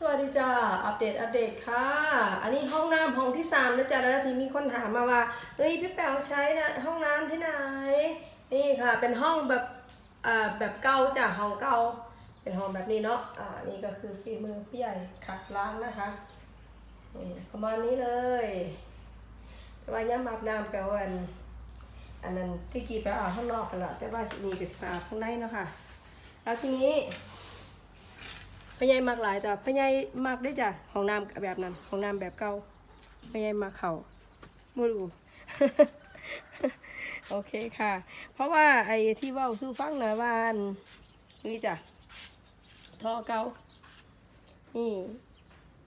สวัสดีจ้า อัปเดต อัปเดตค่ะ อันนี้ห้องน้ำห้องที่สามนะจ๊ะแล้วที่มีคนถามมาว่า เฮ้ย พี่แป๋วใช้นะห้องน้ำที่ไหน นี่ค่ะ เป็นห้องแบบอ่าแบบเก่าจ้ะห้องเก่า เป็นห้องแบบนี้เนาะ อ่า นี่ก็คือฝีมือผู้ใหญ่ขัดล้างนะคะนี่ประมาณนี้เลยแต่ว่าย่ำอาบน้ำแปลว่าอันอันนั้นที่กี่ไปอาบข้างนอกกันละแต่ว่านี่ก็จะไปอาบข้างในเนาะค่ะ แล้วทีนี้ พญายมากหลายจ้ะพญายมากได้จ้ะห้องน้ำแบบนั้นห้องน้ำแบบเก่าพญายมาเขามูรูโอเคค่ะ เพราะว่าไอ้ที่ว่าสู้ฟังนะว่านนี่จ้ะท่อเก่านี่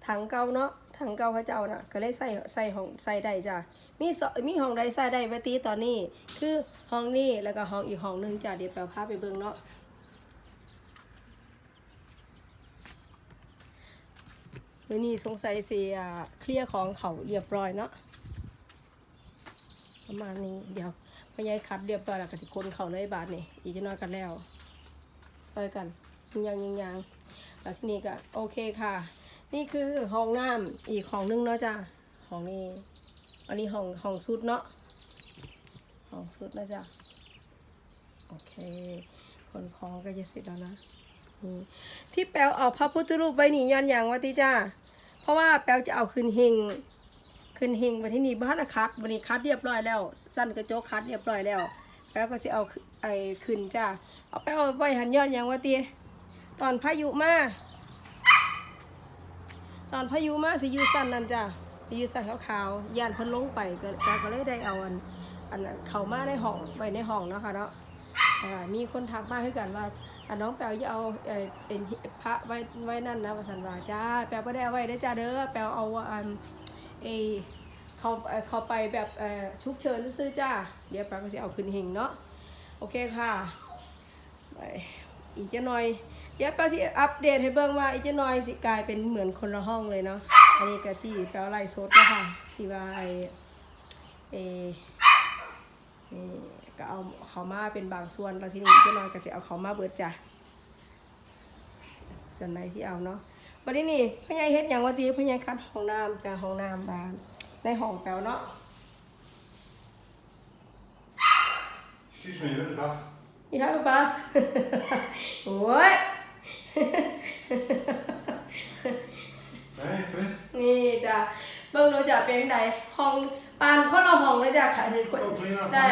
ถังเก่าเนาะถังเก่าพระเจ้าน่ะ ก็เลยใส่ใส่ห้องใส่ได้จ้ะมีสมีห้องใดใส่ได้ไว้ตีตอนนี้ คือห้องนี้แล้วก็ห้องอีกห้องหนึงจ้ะเดี๋ยวแปลพาพไปเบิ่งเนาะ มื่อนี้สงสัยเสียเคลียร์ของเขาเรียบร้อยเนาะประมาณนี้เดี๋ยวพยายคัดเรียบร้อยแล้วก็จะคนเขาในบาทนี่อีกจะน้อยกันแล้วซอยกันยังยังยังแล้วที่นี้ก็โอเคค่ะ นี่คือห้องน้ำอีกห้องนึงเนาะจ้ะห้องนี้ อันนี้ห้องห้องสุดเนาะห้องสุดนะจ๊ะโอเคคนของก็จะเสร็จแล้วนะ ที่แปลวเอาพระพุทธรูปไว้นี่ย้อนอย่างว่าติจ้า เพราะว่าแปลวจะเอาขึ้นเฮงขึ้นเฮงมาที่นี่บ้านคัดวันนี้คัดเรียบร้อยแล้ว สั้นกระโจกคัดเรียบร้อยแล้ว แปลวก็จะเอาไอ้ขึ้นจ้า เอาแปลวไว้หันย้อนอย่างว่าติตอนพายุมาตอนพายุมาสิยูสั้นนั่นจ้าสิยูสั้นขาวๆยานพิ่นลงไปก็แปลวก็เลยได้เอาอันอันเข้ามาในห้องไว้ในห้องเนาะค่ะเนาะ มีคนทักมาให้กันว่าน้องแปลจะเอาเป็นพระไว้ไว้นั่นนะภาษาว่าจ้าแปลก็ได้เอาไว้ได้จ้าเด้อแปลเอาอันเอเขาเขาไปแบบชุกเชิญซื้อจ้า เดี๋ยวแปลก็จะเอาขึ้นหิงเนาะโอเคค่ะไปอีกจะหน่อยเดี๋ยวแปลสิอัปเดตให้เบิ่งว่าอีกจะหน่อยสิกลายเป็นเหมือนคนละห้องเลยเนาะอันนี้ก็ที่แปลไล่สดนะคะที่ว่าไอเอ นี่ก็เอาเขามาเป็นบางส่วนแล้วทีนี้ก็น้อยก็จะเอาเขามาเบิดจ้ะส่วนไหนที่เอาเนาะวันนี้นี่พ่อใหญ่เฮ็ดอย่างว่าดีพ่อใหญ่คัดห้องน้ำจ้ะห้องน้ำบานในห้องแปลวเนาะ Excuse me, you're in the bath. นี่ครับป๊า โอ้ย Hey, fit. นี่จ้ะ เบิ่งดูจ้ะเป็นจั่งใดห้องปานคนละห้องเลยจ้ะค่ะคือคน Oh, clean up. ได้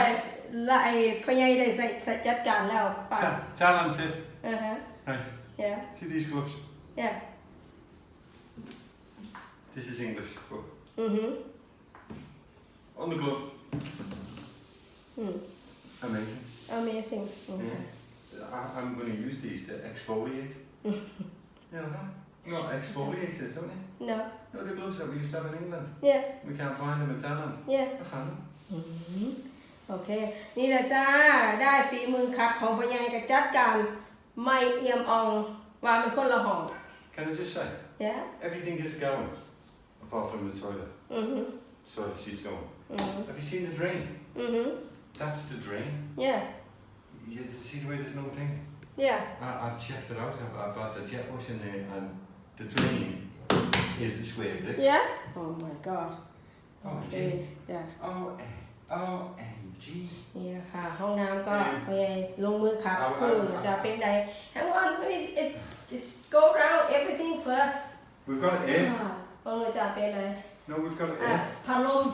ละไอ้พ่อใหญ่ได้ใส่ใส่จัดการแล้วปาน Tell, tell and sit. อ่าฮะ Right. yeah See these gloves? yeah This is English, but อือฮึ on the glove, อืม amazing. amazing อืม Yeah. I, I'm going to use these to exfoliate. you know that? No, exfoliators, don't you? no No, the gloves that we used to have in England. yeah We can't find them in Thailand. yeah I found them. อืมโอเค นี่แหละจ้า ได้ฝีมือคัดของพญายกับจัดการไม่เอี่ยมอองว่าเป็นคนละห้อง Can I just say, yeah everything is going, apart from the toilet. อือฮึ So she's going. อือฮึ Have you seen the drain? อือฮึ That's the drain. yeah You see the way there's no thing? yeah I, I've checked it out. I've, I've got the jet wash in there, and the drain is the square brick. yeah oh my god Oh, โอเค gee. yeah Oh, eh, oh, MG. นี่นะคะ ห้องน้ำก็อืมพยายลงมือขัดเอาพึ่งเอา จะเป็นใด hang on maybe it it's go around everything first We've got it air. ฟังเลยจะเป็นไร No, we've got it อะ air. พัดลม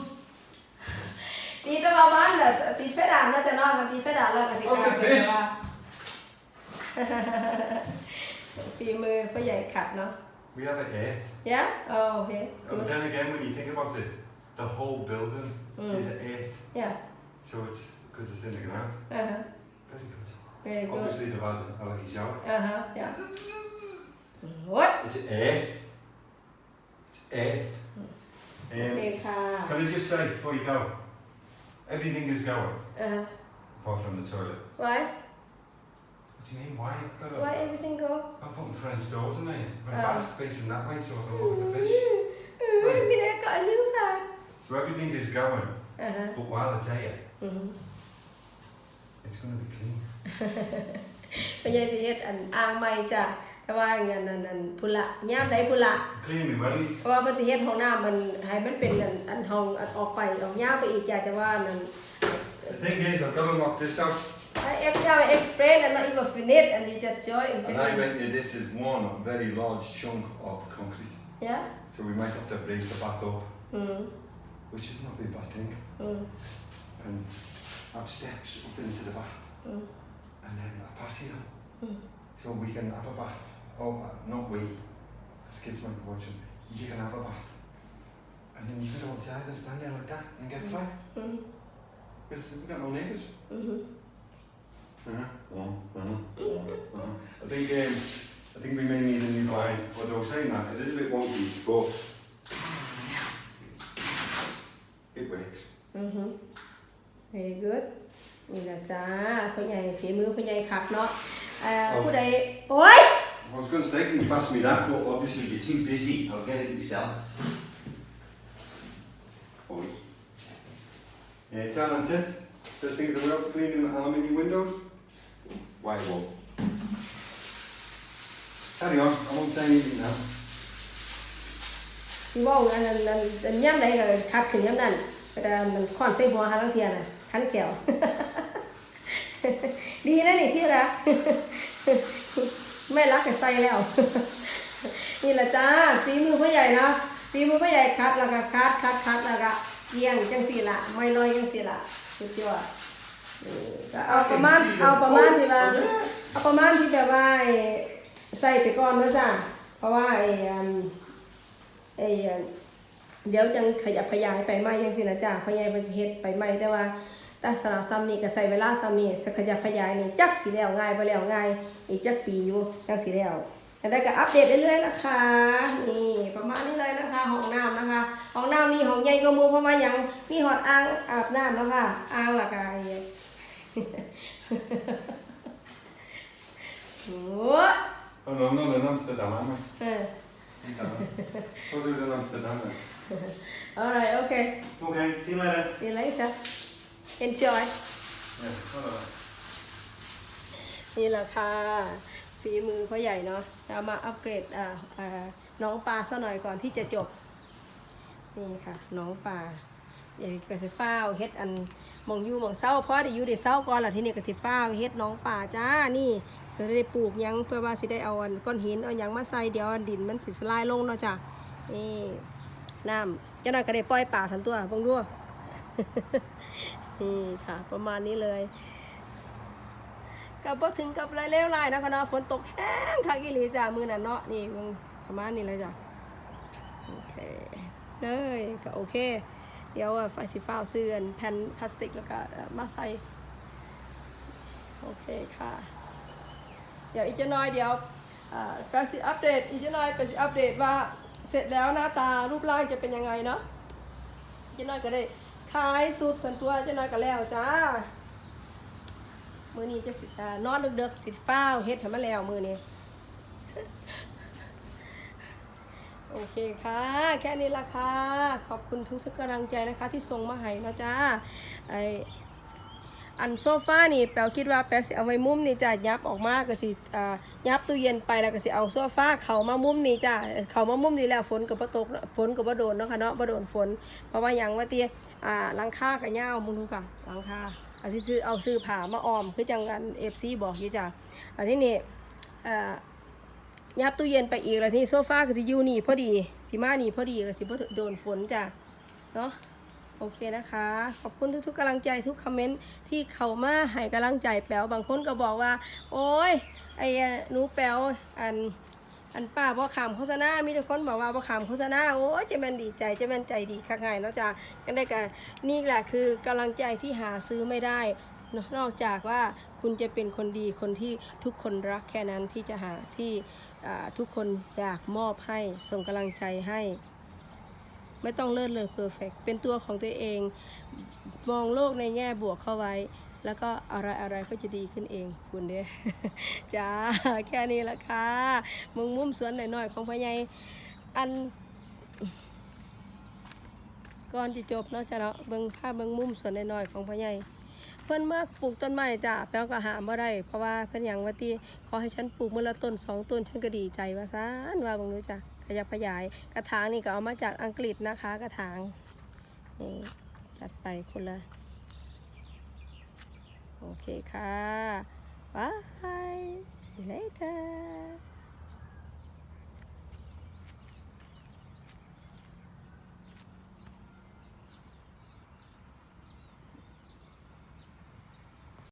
ตีจะประมาณแบบตีเพดานน่าจะนอกกันตีเพดานแล้วกันสิโอ้กาติดเป็น fish ว่า ฝีมือพ่อใหญ่ขัดเนาะ We have a hearth. Yeah? Oh, okay. Good. But then again, when you think about it, the whole building mm. is a hearth. Yeah. So it's because it's in the ground. Uh huh. Very good. Very good. Obviously, they've had a lucky shower. Uh huh, yeah. what? It's an hearth. It's hearth. Um, okay, Can I just say before you go? Everything is going. Uh huh. Apart from the toilet. Why? What do you mean? Why? I've got why a, everything go I'm putting French doors in there. My Oh. bath facing that way so I can look at the fish. เออพี่ได้ก่อนลืมค่ะ So everything is going, อ่าฮะ but while it's here, อืม it's going to be clean. เป็นยังสิเฮ็ดอันอ่างใหม่จ้ะ แต่ว่าอย่างนั้นนั่นนั่นพุ่นละย่ามใดพุ่นละ Clean my wellies. เพราะว่ามันสิเฮ็ดห้องน้ำมันให้มันเป็นอันอันห้องอันออกไปออกยาวไปอีกอยากจะว่านั่น The thing is, I've got to knock this out. every time I explain and not even and you just join. And I meant this is one very large chunk of concrete. Yeah. So we might have to break the back up. Mm. Which is not a bad thing. Mm. And have steps up into the bath. Mm. And then a patio. Mm. So we can have a bath. Oh, uh, not we. Because kids might be watching. You can have a bath. And then you can go outside and stand there like that and get dry. Mm. Hmm. Because we've got no neighbours. Mm-hmm. อืม Uh-huh. Uh-huh. Uh-huh. I think um, I think we may need a new blind. Although saying that, it is a bit wonky, but it works. อือฮึ very good นี่แหละจ้าพ่อใหญ่ฝีมือพ่อใหญ่คักเนาะเอ่อผู้ใดโอ้ย I was going to say, can you pass me that? But obviously You're too busy. I'll get it yourself. Oi. Yeah, tell that's it. First thing in the world for cleaning aluminium windows. White wall. Carry on, I won't say anything now. สิเว้าอันนั้นอันอันย่ำใดก็คัดขึ้นย่ำนั้นแต่มันค่อนใส่หัวหาลังเทียน่ะคันแขวดีนะนี่ที่รักไม่รักแต่ใส่แล้ว นี่แหละจ้าฝีมือพ่อใหญ่เนาะฝีมือพ่อใหญ่คัดแล้วก็คัดคัดคัดแล้วก็เยี่ยงจังสี่ละไม่ลอยจังสี่ละสุดยอดเออ ก็เอาประมาณเอาประมาณที่ว่าเอาประมาณที่แบบว่าใส่ไปก่อนนะจ้าเพราะว่าไอ้อันไอ้อันเดี๋ยวจังขยับขยายไปใหม่จังสี่นะจ้าพ่อใหญ่เป็นสิเฮ็ดไปใหมแต่ว่าแต่สระซ้ำนี่ก็ใส่เวลาซ้ำนี่สขยับขยายนี่จักสิแล้วง่ายบ่แล้วง่ายอีกจักปีอยู่จังสิแล้วแล้วได้ก็อัปเดตเรื่อยๆนะคะ นี่ประมาณนี้เลยนะคะห้องน้ำนะคะห้องน้ำนี่ห้องใหญ่ก็มูเพราะว่ายังมีหอดอ่างอาบน้ำแล้วค่ะอ่างละกาย โอ้ Oh no, I'm not in Amsterdam, am I? เออ What was in Amsterdam then? alright okay Okay, see you later. see you later enjoy Yeah, hello. นี่แหละค่ะฝีมือพ่อใหญ่เนาะเรามาอัปเกรดอ่าอ่าน้องปลาซะหน่อยก่อนที่จะจบ นี่ค่ะ น้องปลาใหญ่ก็สิฟ้าวเฮ็ดอันห มองอยู่มองเศร้าเพราะได้อยู่ได้เศร้าก่อนล่ะที่นี่ก็สิฟ้าเฮ็ดน้องปลาจ้านี่จะได้ปลูกยังเพื่อว่าสิได้เอาอันก้อนหินเอายังมาใส่เดี๋ยวดินมันสิสลายลงเนาะจ้ะนี่น้ำเจ้าหน่อยก็ได้ปล่อยปลาทันตัวเบังดูนี่ค่ะ ประมาณนี้เลยกับบ่ถึงกับไรเลวไรนะคะเนาะฝนตกแห้งคักอีหลีจ้ะมือนั่นเนาะนี่ประมาณนี้เลยจ้ะโอเคเลยก็โอเค เดี๋ยวอะไฟสิฟ้าวซื้อนแผ่นพลาสติกแล้วก็มาใส่โอเคค่ะ เดี๋ยวอีกจะน้อยเดี๋ยวอ่าแปสิอัปเดตอีกจะน้อยแปสิอัปเดตว่าเสร็จแล้วหน้าตารูปร่างจะเป็นยังไงเนาะอีกจะน้อยก็ได้ขายสุดทันตัวอีกจะน้อยก็แล้วจ้ามือนี้จะสิอนอนดึกๆสิฟ้าวเฮ็ดให้มันแล้วมือนี้ โอเคค่ะ แค่นี้ละค่ะ ขอบคุณทุกทุกๆกำลังใจนะคะที่ส่งมาให้นะจ้าไออันโซฟานี่แปลคิดว่าแปลสิเอาไว้มุมนี่จ้ะยับออกมาก็สิอ่ายับตู้เย็นไปแล้วก็สิเอาโซฟาเข้ามามุมนี่จ้ะเข้ามามุมนี่แล้วฝนก็บ่ตกฝนก็บ่โดนเนาะค่ะเนาะบ่โดนฝน เพราะว่าหยังว่าเตี้ยอ่าหลังคาก็ยาวมึงดูค่ะหลังคาอาสิซื้อเอาซื้อผ้ามาอ้อมคือจังกัน FC บอกอยู่จ้ะอันที่นี่อ่อ ยับตู้เย็นไปอีกแล้วที่โซฟาก็สิอยู่นี่พอดีสิมานี่พอดีก็สิบ่โดนฝนจ้ะเนาะโอเคนะคะ ขอบคุณทุกๆกำลังใจทุกคอมเมนต์ที่เข้ามาให้กำลังใจแป๋วบางคนก็บอกว่า โอ้ยไอ้หนูแป๋วอันอันป้าบ่ขามโฆษณา มีแต่คนบอกว่าบ่ขามโฆษณา โอ้ยจะม่นดีใจจะม่นใจดีคักไงเนาะจ้ะกันได้กันนี่แหละคือกำลังใจที่หาซื้อไม่ได้ นอกจากว่า คุณจะเป็นคนดีคนที่ทุกคนรักแค่นั้นที่จะหาที่ทุกคนอยากมอบให้ส่งกำลังใจให้ ไม่ต้องเลิศเลยเพอร์เฟกเป็นตัวของตัวเอง มองโลกในแง่บวกเข้าไว้ แล้วก็อะไรอะไรก็จะดีขึ้นเองคุณเด้จ้าแค่นี้ละค่ะมึงมุมสวนหน่อยๆของพ่อใหญ่อันก่อนจะจบเนาะจ้ะเนาะเบิ่งภาพเบิ่งมุมสวนหน่อยๆของพ่อใหญ่ เพิ่นมาปลูกต้นไม้จ้ะแป้วก็หามบ่ได้ เพราะว่าเพิ่นหยังว่าติขอให้ฉันปลูกมื้อละต้นสองต้นฉันก็ดีใจว่าซานว่าบิ่งดูจ้ะขยับขยาย กระถางนี่ก็เอามาจากอังกฤษนะคะ กระถางนี่จัดไปคนละโอเคค่ะบาย see you later